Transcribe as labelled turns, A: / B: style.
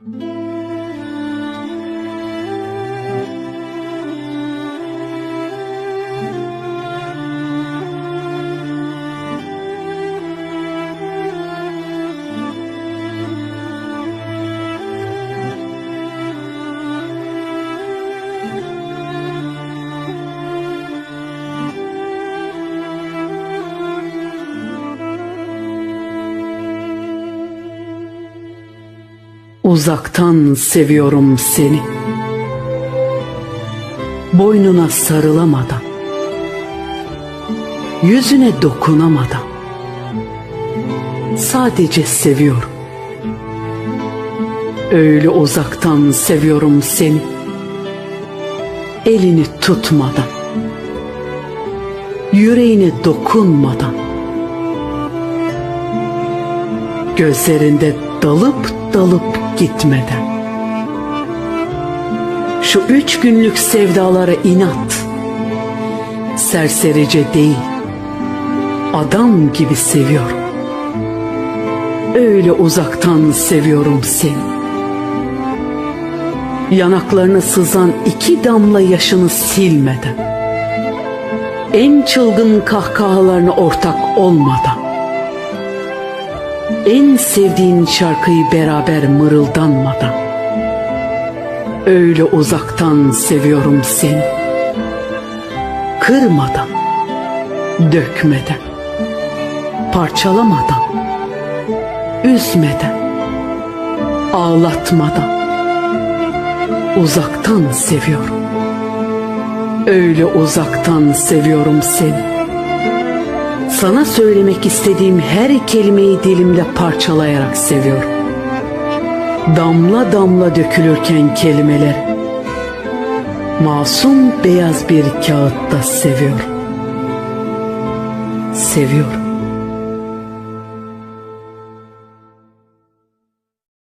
A: Música Uzaktan seviyorum seni. Boynuna sarılamadan, yüzüne dokunamadan, sadece seviyorum. Öyle uzaktan seviyorum seni. Elini tutmadan, yüreğine dokunmadan, gözlerinde dalıp dalıp gitmeden. Şu üç günlük sevdalara inat, serserice değil, adam gibi seviyorum. Öyle uzaktan seviyorum seni. Yanaklarına sızan iki damla yaşını silmeden, en çılgın kahkahalarına ortak olmadan, en sevdiğin şarkıyı beraber mırıldanmadan. Öyle uzaktan seviyorum seni. Kırmadan dökmeden parçalamadan üzmeden ağlatmadan. Uzaktan seviyorum. Öyle uzaktan seviyorum seni sana söylemek istediğim her kelimeyi dilimde parçalayarak seviyorum. Damla damla dökülürken kelimeler masum beyaz bir kağıtta seviyorum. Seviyorum.